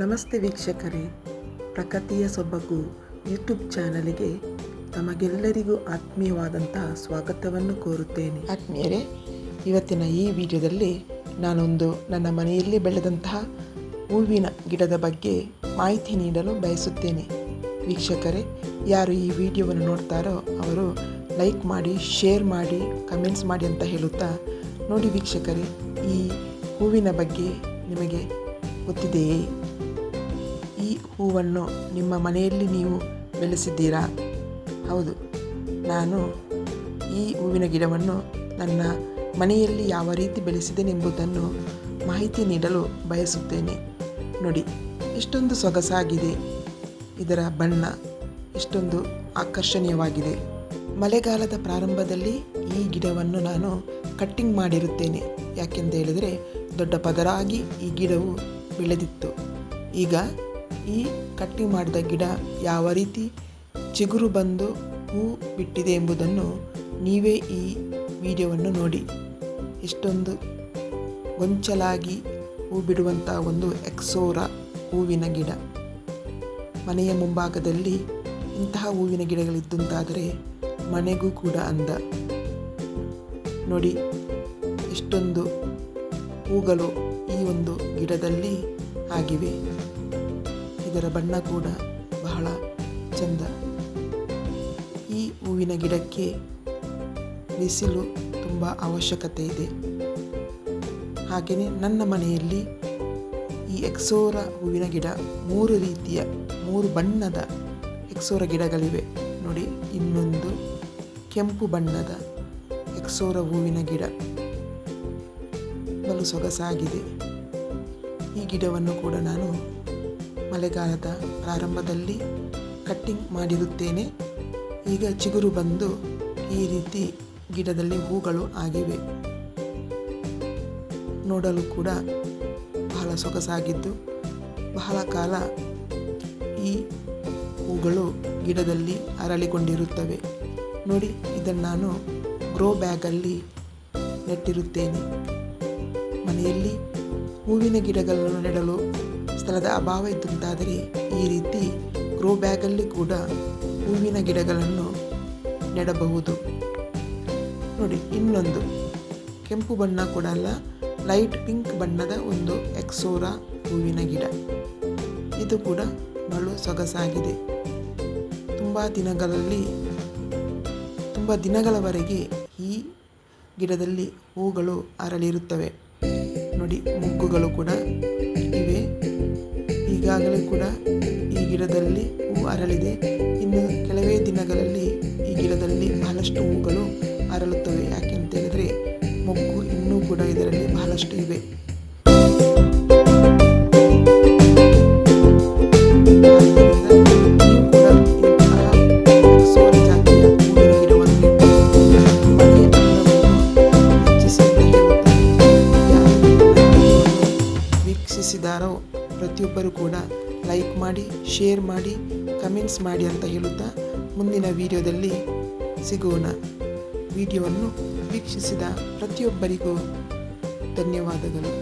ನಮಸ್ತೆ ವೀಕ್ಷಕರೇ. ಪ್ರಕೃತಿಯ ಸೊಬಗು ಯೂಟ್ಯೂಬ್ ಚಾನಲ್ಗೆ ತಮಗೆಲ್ಲರಿಗೂ ಆತ್ಮೀಯವಾದಂತಹ ಸ್ವಾಗತವನ್ನು ಕೋರುತ್ತೇನೆ. ಆತ್ಮೀಯರೇ, ಇವತ್ತಿನ ಈ ವಿಡಿಯೋದಲ್ಲಿ ನಾನೊಂದು ನನ್ನ ಮನೆಯಲ್ಲಿ ಬೆಳೆದಂತಹ ಹೂವಿನ ಗಿಡದ ಬಗ್ಗೆ ಮಾಹಿತಿ ನೀಡಲು ಬಯಸುತ್ತೇನೆ. ವೀಕ್ಷಕರೇ, ಯಾರು ಈ ವಿಡಿಯೋವನ್ನು ನೋಡ್ತಾರೋ ಅವರು ಲೈಕ್ ಮಾಡಿ, ಶೇರ್ ಮಾಡಿ, ಕಮೆಂಟ್ಸ್ ಮಾಡಿ ಅಂತ ಹೇಳುತ್ತಾ ನೋಡಿ ವೀಕ್ಷಕರೇ, ಈ ಹೂವಿನ ಬಗ್ಗೆ ನಿಮಗೆ ಗೊತ್ತಿದೆಯೇ? ಈ ಹೂವನ್ನು ನಿಮ್ಮ ಮನೆಯಲ್ಲಿ ನೀವು ಬೆಳೆಸಿದ್ದೀರಾ? ಹೌದು. ನಾನು ಈ ಹೂವಿನ ಗಿಡವನ್ನು ನನ್ನ ಮನೆಯಲ್ಲಿ ಯಾವ ರೀತಿ ಬೆಳೆಸಿದ್ದೇನೆಂಬುದನ್ನು ಮಾಹಿತಿ ನೀಡಲು ಬಯಸುತ್ತೇನೆ. ನೋಡಿ ಎಷ್ಟೊಂದು ಸೊಗಸಾಗಿದೆ. ಇದರ ಬಣ್ಣ ಎಷ್ಟೊಂದು ಆಕರ್ಷಣೀಯವಾಗಿದೆ. ಮಳೆಗಾಲದ ಪ್ರಾರಂಭದಲ್ಲಿ ಈ ಗಿಡವನ್ನು ನಾನು ಕಟ್ಟಿಂಗ್ ಮಾಡಿರುತ್ತೇನೆ. ಯಾಕೆಂದು ಹೇಳಿದರೆ, ದೊಡ್ಡ ಪದರಾಗಿ ಈ ಗಿಡವು ಬೆಳೆದಿತ್ತು. ಈಗ ಈ ಕಟ್ಟಿ ಮಾಡಿದ ಗಿಡ ಯಾವ ರೀತಿ ಚಿಗುರು ಬಂದು ಹೂ ಬಿಟ್ಟಿದೆ ಎಂಬುದನ್ನು ನೀವೇ ಈ ವಿಡಿಯೋವನ್ನು ನೋಡಿ. ಎಷ್ಟೊಂದು ಗೊಂಚಲಾಗಿ ಹೂ ಬಿಡುವಂಥ ಒಂದು ಎಕ್ಸೋರ ಹೂವಿನ ಗಿಡ. ಮನೆಯ ಮುಂಭಾಗದಲ್ಲಿ ಇಂತಹ ಹೂವಿನ ಗಿಡಗಳಿದ್ದುಂತಾದರೆ ಮನೆಗೂ ಕೂಡ ಅಂದ. ನೋಡಿ ಎಷ್ಟೊಂದು ಹೂಗಳು ಈ ಒಂದು ಗಿಡದಲ್ಲಿ ಆಗಿವೆ. ಇದರ ಬಣ್ಣ ಕೂಡ ಬಹಳ ಚಂದ. ಈ ಹೂವಿನ ಗಿಡಕ್ಕೆ ಬಿಸಿಲು ತುಂಬ ಅವಶ್ಯಕತೆ ಇದೆ. ಹಾಗೆಯೇ ನನ್ನ ಮನೆಯಲ್ಲಿ ಈ ಎಕ್ಸೋರ ಹೂವಿನ ಗಿಡ ಮೂರು ರೀತಿಯ, ಮೂರು ಬಣ್ಣದ ಎಕ್ಸೋರ ಗಿಡಗಳಿವೆ. ನೋಡಿ, ಇನ್ನೊಂದು ಕೆಂಪು ಬಣ್ಣದ ಎಕ್ಸೋರ ಹೂವಿನ ಗಿಡ. ಬಲು ಸೊಗಸಾಗಿದೆ. ಈ ಗಿಡವನ್ನು ಕೂಡ ನಾನು ಮಳೆಗಾಲದ ಪ್ರಾರಂಭದಲ್ಲಿ ಕಟ್ಟಿಂಗ್ ಮಾಡಿರುತ್ತೇನೆ. ಈಗ ಚಿಗುರು ಬಂದು ಈ ರೀತಿ ಗಿಡದಲ್ಲಿ ಹೂಗಳು ಆಗಿವೆ. ನೋಡಲು ಕೂಡ ಬಹಳ ಸೊಗಸಾಗಿದ್ದು, ಬಹಳ ಕಾಲ ಈ ಹೂಗಳು ಗಿಡದಲ್ಲಿ ಅರಳಿಕೊಂಡಿರುತ್ತವೆ. ನೋಡಿ, ಇದನ್ನು ನಾನು ಗ್ರೋ ಬ್ಯಾಗಲ್ಲಿ ನೆಟ್ಟಿರುತ್ತೇನೆ. ಮನೆಯಲ್ಲಿ ಹೂವಿನ ಗಿಡಗಳನ್ನು ನೆಡಲು ಸ್ಥಳದ ಅಭಾವ ಇದ್ದಂತಾದರೆ ಈ ರೀತಿ ಗ್ರೋ ಬ್ಯಾಗಲ್ಲಿ ಕೂಡ ಹೂವಿನ ಗಿಡಗಳನ್ನು ನೆಡಬಹುದು. ನೋಡಿ, ಇನ್ನೊಂದು. ಕೆಂಪು ಬಣ್ಣ ಕೂಡ ಅಲ್ಲ, ಲೈಟ್ ಪಿಂಕ್ ಬಣ್ಣದ ಒಂದು ಎಕ್ಸೋರಾ ಹೂವಿನ ಗಿಡ. ಇದು ಕೂಡ ಬಲು ಸೊಗಸಾಗಿದೆ. ತುಂಬ ದಿನಗಳಲ್ಲಿ, ತುಂಬ ದಿನಗಳವರೆಗೆ ಈ ಗಿಡದಲ್ಲಿ ಹೂಗಳು ಅರಳಿರುತ್ತವೆ. ನೋಡಿ, ಮುಗ್ಗುಗಳು ಕೂಡ ಈಗಾಗಲೇ ಕೂಡ ಈ ಗಿಡದಲ್ಲಿ ಹೂ ಅರಳಿದೆ. ಇನ್ನು ಕೆಲವೇ ದಿನಗಳಲ್ಲಿ ಈ ಗಿಡದಲ್ಲಿ ಬಹಳಷ್ಟು ಹೂಗಳು ಅರಳುತ್ತವೆ. ಯಾಕೆಂತ ಹೇಳಿದರೆ ಮೊಗ್ಗು ಇನ್ನೂ ಕೂಡ ಇದರಲ್ಲಿ ಬಹಳಷ್ಟು ಇವೆ. ವೀಕ್ಷಿಸಿದಾರೋ ಪ್ರತಿಯೊಬ್ಬರು ಕೂಡ ಲೈಕ್ ಮಾಡಿ, ಶೇರ್ ಮಾಡಿ, ಕಮೆಂಟ್ಸ್ ಮಾಡಿ ಅಂತ ಹೇಳುತ್ತಾ ಮುಂದಿನ ವಿಡಿಯೋದಲ್ಲಿ ಸಿಗೋಣ. ವಿಡಿಯೋವನ್ನು ವೀಕ್ಷಿಸಿದ ಪ್ರತಿಯೊಬ್ಬರಿಗೂ ಧನ್ಯವಾದಗಳು.